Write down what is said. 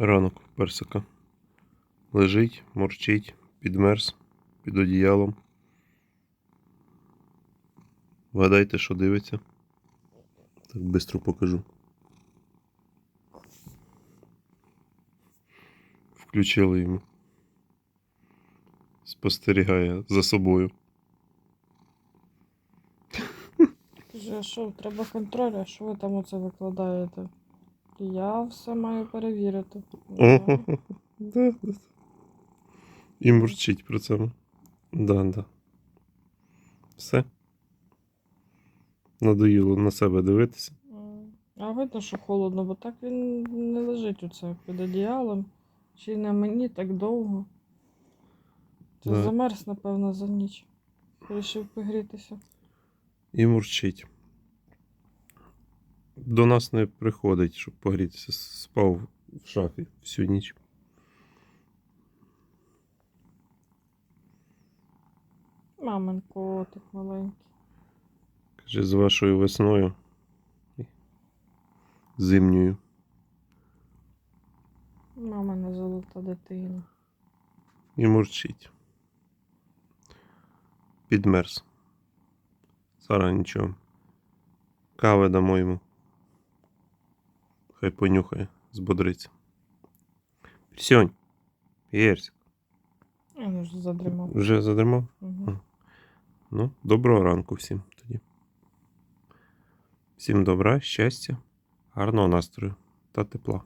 Ранок персика. Лежить, морчить, підмерз під одіялом. Вгадайте, що дивиться. Так швидко покажу. Включили йому. Спостерігає за собою. Що, треба контроль, а що ви там оце викладаєте? Я все маю перевірити. Ого. Да, да. І мурчить при цьому. Да, да. Все. Надоїло на себе дивитися. А видно, що холодно, бо так він не лежить оце під одіялом. Чи на мені так довго. Це Да. замерз, напевно, за ніч. Вирішив погрітися. І мурчить. До нас не приходить, щоб погрітися. Спав в шафі всю ніч. Мамин котик маленький. Каже, з вашою весною. Зимньою. Мамина золота дитина. І мурчить. Підмерз. Зараз нічого. Кави дамо йому. Хай понюхає, збодриться. Пірсьонь. Персик. Він вже задримав. Вже задримав? Угу. Ну, доброго ранку всім тоді. Всім добра, щастя, гарного настрою та тепла.